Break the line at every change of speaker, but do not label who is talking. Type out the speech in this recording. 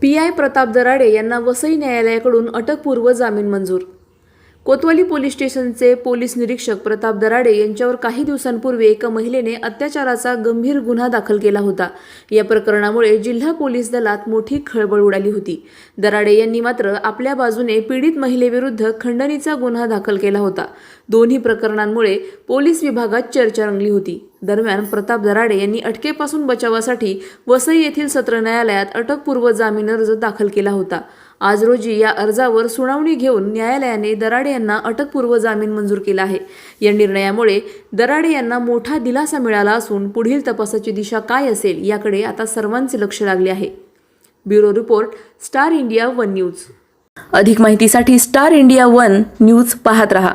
P I Pratap Darade यांना वसई न्यायालयाकडून अटकपूर्व जामीन मंजूर. कोतवाली पोलीस स्टेशनचे पोलीस निरीक्षक प्रताप दराडे यांच्यावर काही दिवसांपूर्वी एका महिलेने अत्याचाराचा गंभीर गुन्हा दाखल केला होता. या प्रकरणामुळे जिल्हा पोलीस दलात मोठी खळबळ उडाली होती. दराडे यांनी मात्र आपल्या बाजूने पीडित महिलेविरुद्ध खंडणीचा गुन्हा दाखल केला होता. दोन्ही प्रकरणांमुळे पोलीस विभागात चर्चा रंगली होती. दरम्यान प्रताप दराडे यांनी अटकेपासून बचावासाठी वसई येथील सत्र न्यायालयात अटकपूर्व जामीन अर्ज दाखल केला होता. आज रोजी या अर्जावर सुनावणी घेऊन न्यायालयाने दराडे यांना अटकपूर्व जामीन मंजूर केला आहे. या निर्णयामुळे दराडे यांना मोठा दिलासा मिळाला असून पुढील तपासाची दिशा काय असेल याकडे आता सर्वांचे लक्ष लागले आहे. Bureau report Star India One News. अधिक माहितीसाठी स्टार इंडिया वन न्यूज पाहत रहा.